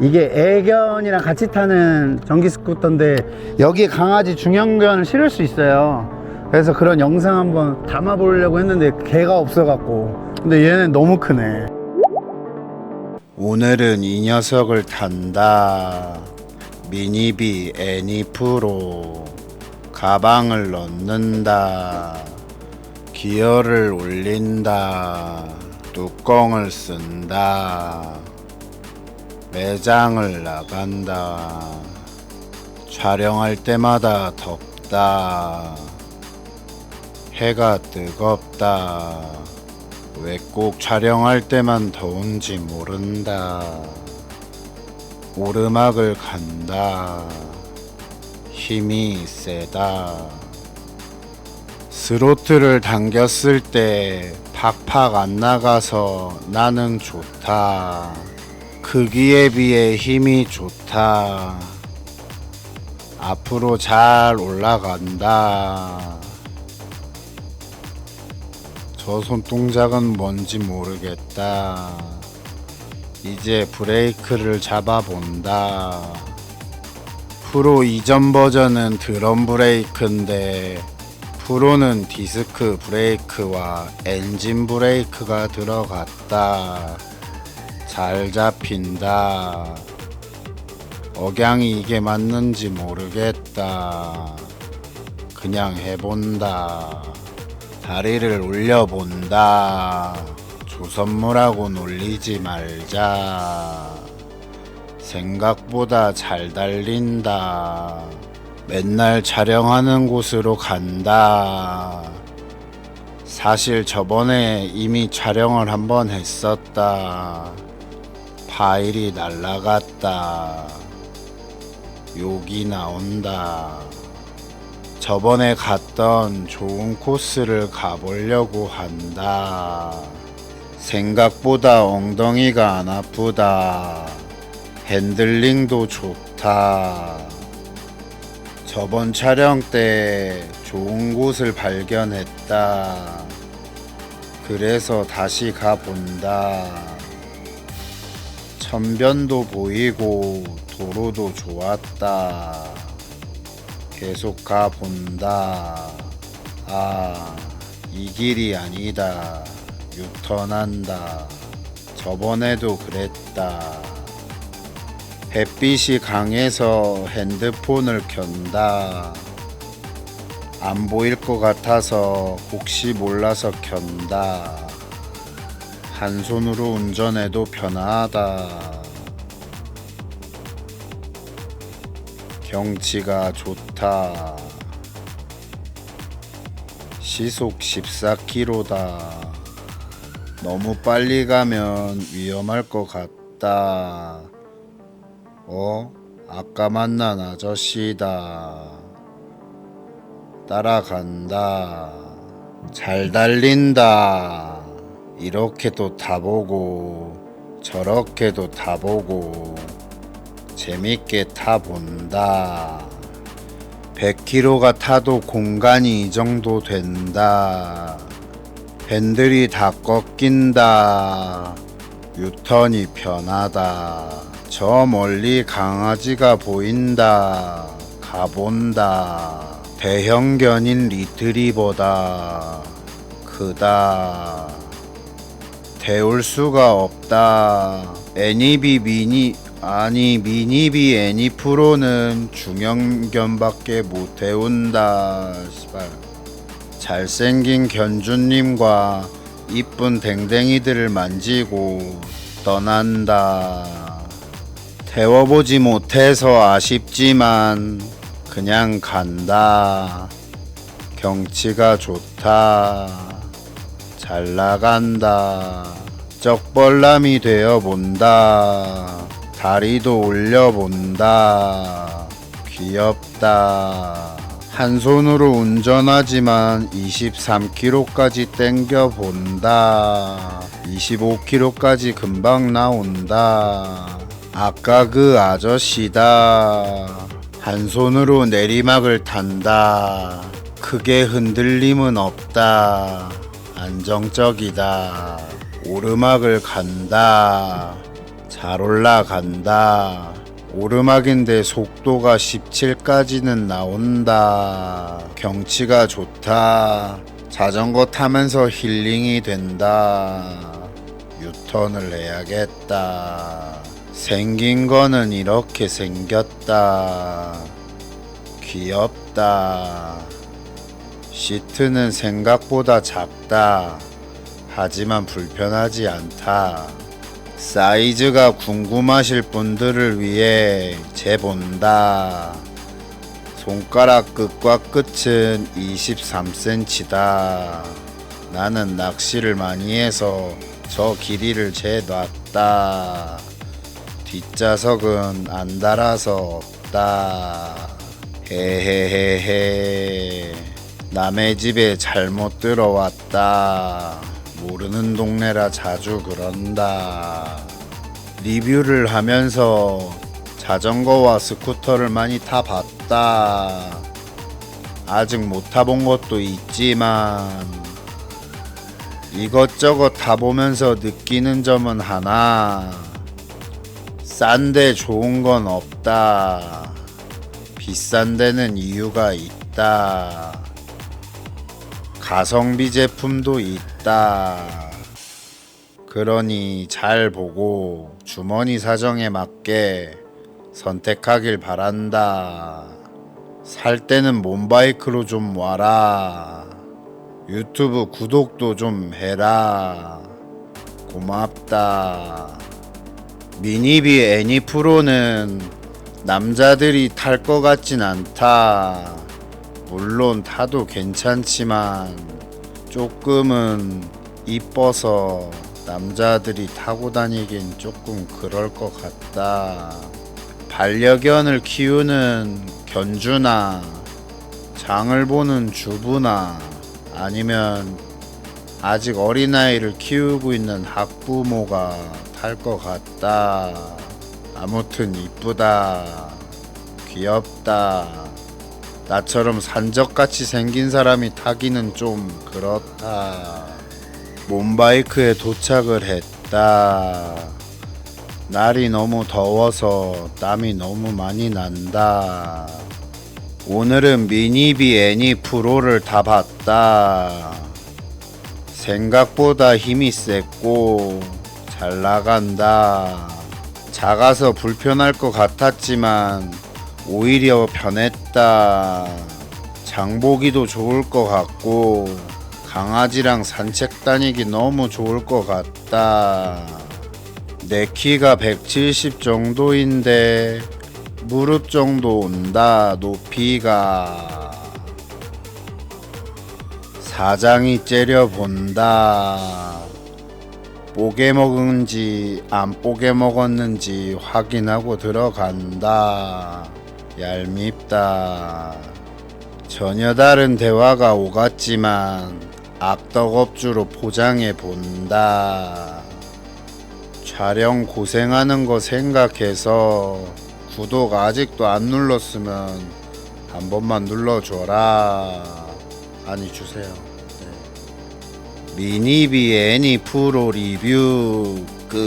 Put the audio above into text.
이게 애견이랑 같이 타는 전기 스쿠터인데 여기에 강아지 중형견을 실을 수 있어요. 그래서 그런 영상 한번 담아 보려고 했는데 개가 없어 갖고 근데 얘는 너무 크네. 오늘은 이 녀석을 탄다. 미니비 애니프로 가방을 넣는다. 기어를 올린다. 뚜껑을 쓴다. 매장을 나간다. 촬영할 때마다 덥다. 해가 뜨겁다. 왜 꼭 촬영할 때만 더운지 모른다. 오르막을 간다. 힘이 세다. 스로틀을 당겼을 때 팍팍 안 나가서 나는 좋다. 크기에 비해 힘이 좋다. 앞으로 잘 올라간다. 저 손동작은 뭔지 모르겠다. 이제 브레이크를 잡아본다. 프로 이전 버전은 드럼 브레이크인데 프로는 디스크 브레이크와 엔진 브레이크가 들어갔다. 잘 잡힌다. 억양이 이게 맞는지 모르겠다. 그냥 해본다. 다리를 올려본다. 조선무라고 놀리지 말자. 생각보다 잘 달린다. 맨날 촬영하는 곳으로 간다. 사실 저번에 이미 촬영을 한번 했었다. 파일이 날라갔다. 욕이 나온다. 저번에 갔던 좋은 코스를 가보려고 한다. 생각보다 엉덩이가 안 아프다. 핸들링도 좋다. 저번 촬영 때 좋은 곳을 발견했다. 그래서 다시 가본다. 천변도 보이고 도로도 좋았다. 계속 가본다. 아, 이 길이 아니다. 유턴한다. 저번에도 그랬다. 햇빛이 강해서 핸드폰을 켠다. 안 보일 것 같아서 혹시 몰라서 켠다. 한 손으로 운전해도 편하다. 경치가 좋다. 시속 14km다. 너무 빨리 가면 위험할 것 같다. 어? 아까 만난 아저씨다. 따라간다. 잘 달린다. 이렇게도 타보고, 저렇게도 타보고, 재밌게 타 본다. 100km가 타도 공간이 이 정도 된다. 밴들이 다 꺾인다. 유턴이 편하다. 저 멀리 강아지가 보인다. 가본다. 대형견인 리트리버다. 크다. 태울 수가 없다. 애니비 미니 아니 미니비 애니 프로는 중형견밖에 못 태운다. 시발. 잘생긴 견주님과 이쁜 댕댕이들을 만지고 떠난다. 태워보지 못해서 아쉽지만 그냥 간다. 경치가 좋다. 잘 나간다. 쩍벌남이 되어 본다. 다리도 올려본다. 귀엽다. 한 손으로 운전하지만 23km까지 땡겨 본다. 25km까지 금방 나온다. 아까 그 아저씨다. 한 손으로 내리막을 탄다. 크게 흔들림은 없다. 안정적이다. 오르막을 간다. 잘 올라간다. 오르막인데 속도가 17까지는 나온다. 경치가 좋다. 자전거 타면서 힐링이 된다. 유턴을 해야겠다. 생긴 거는 이렇게 생겼다. 귀엽다. 시트는 생각보다 작다. 하지만 불편하지 않다. 사이즈가 궁금하실 분들을 위해 재본다. 손가락 끝과 끝은 23cm다. 나는 낚시를 많이 해서 저 길이를 재놨다. 뒷좌석은 안 달아서 없다. 헤헤헤헤. 남의 집에 잘못 들어왔다. 모르는 동네라 자주 그런다. 리뷰를 하면서 자전거와 스쿠터를 많이 타봤다. 아직 못 타본 것도 있지만 이것저것 타보면서 느끼는 점은 하나. 싼데 좋은 건 없다. 비싼 데는 이유가 있다. 가성비 제품도 있다. 그러니 잘 보고 주머니 사정에 맞게 선택하길 바란다. 살 때는 몸바이크로 좀 와라. 유튜브 구독도 좀 해라. 고맙다. 미니비 애니 프로는 남자들이 탈 것 같진 않다. 물론 타도 괜찮지만 조금은 이뻐서 남자들이 타고 다니긴 조금 그럴 것 같다. 반려견을 키우는 견주나 장을 보는 주부나 아니면 아직 어린아이를 키우고 있는 학부모가 탈 것 같다. 아무튼 이쁘다. 귀엽다. 나처럼 산적같이 생긴 사람이 타기는 좀 그렇다. 몬바이크에 도착을 했다. 날이 너무 더워서 땀이 너무 많이 난다. 오늘은 미니비 애니 프로를 타봤다. 생각보다 힘이 셌고 잘 나간다. 작아서 불편할 것 같았지만 오히려 편했다. 장보기도 좋을 것 같고 강아지랑 산책 다니기 너무 좋을 것 같다. 내 키가 170 정도인데 무릎 정도 온다 높이가 사장이 째려본다 뽀개 먹은지 안 뽀개 먹었는지 확인하고 들어간다 얄밉다 전혀 다른 대화가 오갔지만 악덕업주로 포장해 본다 촬영 고생하는 거 생각해서 구독 아직도 안 눌렀으면 한 번만 눌러줘라. 아니 주세요. 네. 미니비 애니 프로 리뷰 끝.